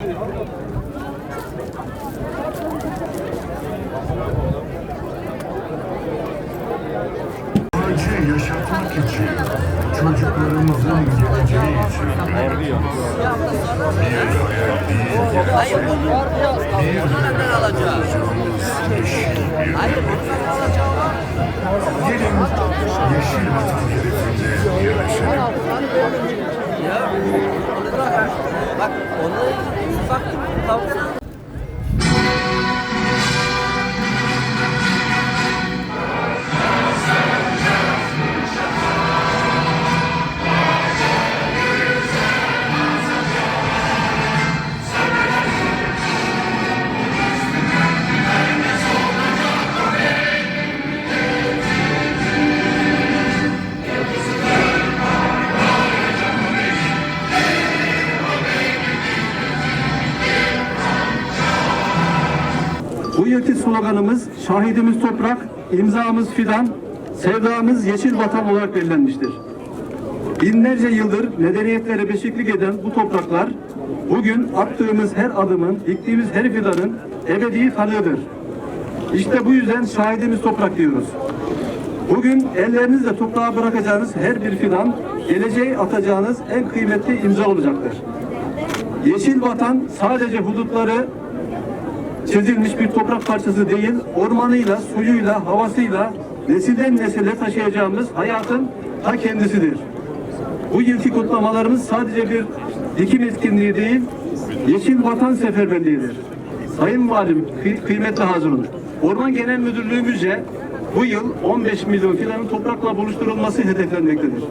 Acı yaşatmak için, çocuklarımızın geleceği için bir hayal değil, Hayır, bir bunlar alacağız. yeşil bir. Gelin yeşil vatan hedefinde yarışalım. Bak, onu bak, kavga Bu yılki sloganımız şahidimiz toprak, imzamız fidan, sevdamız yeşil vatan olarak belirlenmiştir. Binlerce yıldır medeniyetlere beşiklik eden bu topraklar bugün attığımız her adımın, diktiğimiz her fidanın ebedi tanığıdır. İşte bu yüzden şahidimiz toprak diyoruz. Bugün ellerinizle toprağa bırakacağınız her bir fidan, geleceğe atacağınız en kıymetli imza olacaktır. Yeşil vatan sadece hudutları çizilmiş bir toprak parçası değil, ormanıyla, suyuyla, havasıyla nesilden nesile taşıyacağımız hayatın ta kendisidir. Bu yılki kutlamalarımız sadece bir dikim etkinliği değil, Yeşil Vatan Seferberliği'dir. Sayın Valim, kıy- kıymetli hazırın, Orman Genel Müdürlüğümüzce bu yıl 15 milyon fidanın toprakla buluşturulması hedeflenmektedir.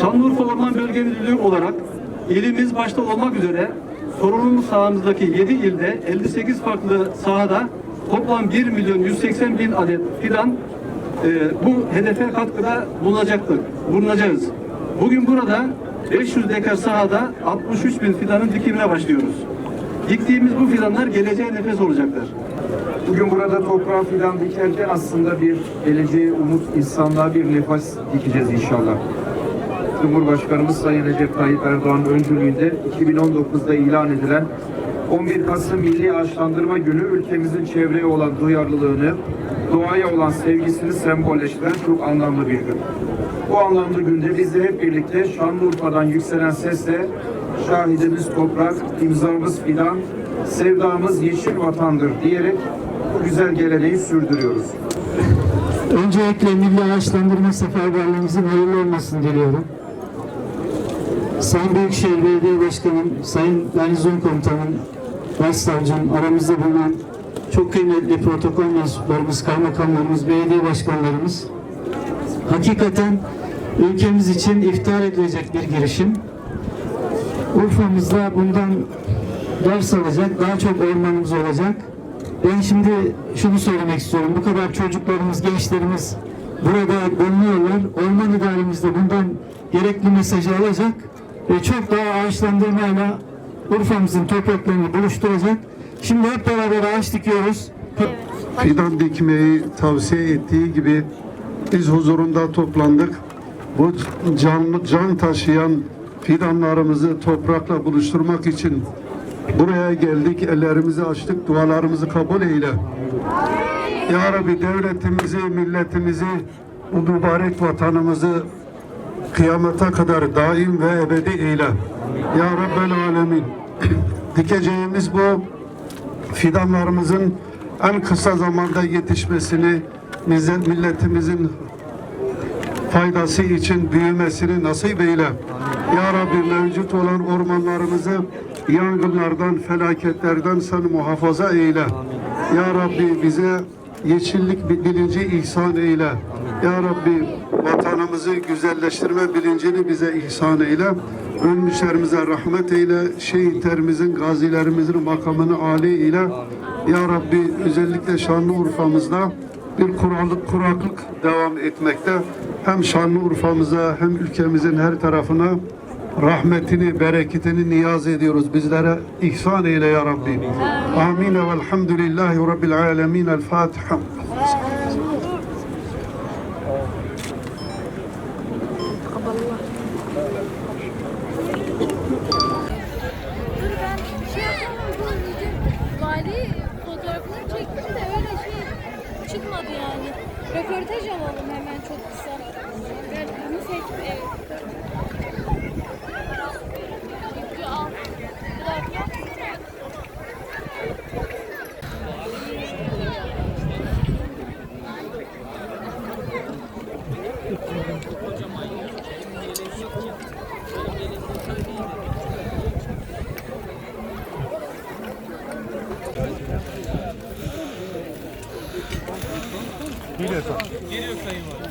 Şanlıurfa Orman Bölge Müdürlüğü olarak ilimiz başta olmak üzere sorumluluk sahamızdaki 7 ilde 58 farklı sahada toplam 1 milyon 180 bin adet fidan e, bu hedefe katkıda bulunacaktır, bulunacağız. Bugün burada 500 dekar sahada 63 bin fidanın dikimine başlıyoruz. Diktiğimiz bu fidanlar geleceğe nefes olacaktır. Bugün burada toprağa fidan dikerken aslında bir geleceğe umut, insanlığa bir nefes dikeceğiz inşallah. Cumhurbaşkanımız Sayın Recep Tayyip Erdoğan öncülüğünde 2019'da ilan edilen 11 Kasım Milli Ağaçlandırma Günü ülkemizin çevreye olan duyarlılığını, doğaya olan sevgisini sembolleştiren çok anlamlı bir gün. Bu anlamlı günde biz de hep birlikte Şanlıurfa'dan yükselen sesle şahidimiz toprak, imzamız fidan, sevdamız yeşil vatandır diyerek bu güzel geleneği sürdürüyoruz. Öncelikle milli ağaçlandırma seferberliğimizin hayırlı olmasını diliyorum. Sayın Büyükşehir Belediye Başkanım, Sayın Garnizon Komutanım, Başsavcım, aramızda bulunan çok kıymetli protokol mensuplarımız, kaymakamlarımız, belediye başkanlarımız. Hakikaten ülkemiz için iftihar edilecek bir girişim. Urfa'mızda bundan ders alacak, daha çok ormanımız olacak. Ben şimdi şunu söylemek istiyorum. Bu kadar çocuklarımız, gençlerimiz burada bulunuyorlar. Orman idaremiz de bundan gerekli mesajı alacak ve çok daha ağaçlandırmayla Urfa'mızın topraklarını buluşturacak. Şimdi hep beraber ağaç dikiyoruz. fidan dikmeyi tavsiye ettiği gibi biz huzurunda toplandık. Bu can, can taşıyan fidanlarımızı toprakla buluşturmak için buraya geldik. Ellerimizi açtık. Dualarımızı kabul eyle. Ya Rabbi devletimizi, milletimizi, bu mübarek vatanımızı kıyamete kadar daim ve ebedi eyle. Ya Rabbel Alemin. Dikeceğimiz bu fidanlarımızın en kısa zamanda yetişmesini, millet- milletimizin faydası için büyümesini nasip eyle. Ya Rabbi mevcut olan ormanlarımızı yangınlardan, felaketlerden sen muhafaza eyle. Ya Rabbi bize yeşillik bi- bilinci ihsan eyle. Ya Rabbi vatanımızı güzelleştirme bilincini bize ihsan eyle. Ölmüşlerimize rahmet eyle. Şehitlerimizin, gazilerimizin makamını âli eyle. Ya Rabbi özellikle Şanlıurfa'mızda bir kuraklık, kuraklık devam etmekte. Hem Şanlıurfa'mıza hem ülkemizin her tarafına rahmetini, bereketini niyaz ediyoruz. Bizlere ihsan eyle ya Rabbi. Amin ve elhamdülillahi Rabbil alemin. El Fatiha. Röportaj alalım hemen çok kısa. Ben bunu seçtim. Geliyor sayın var.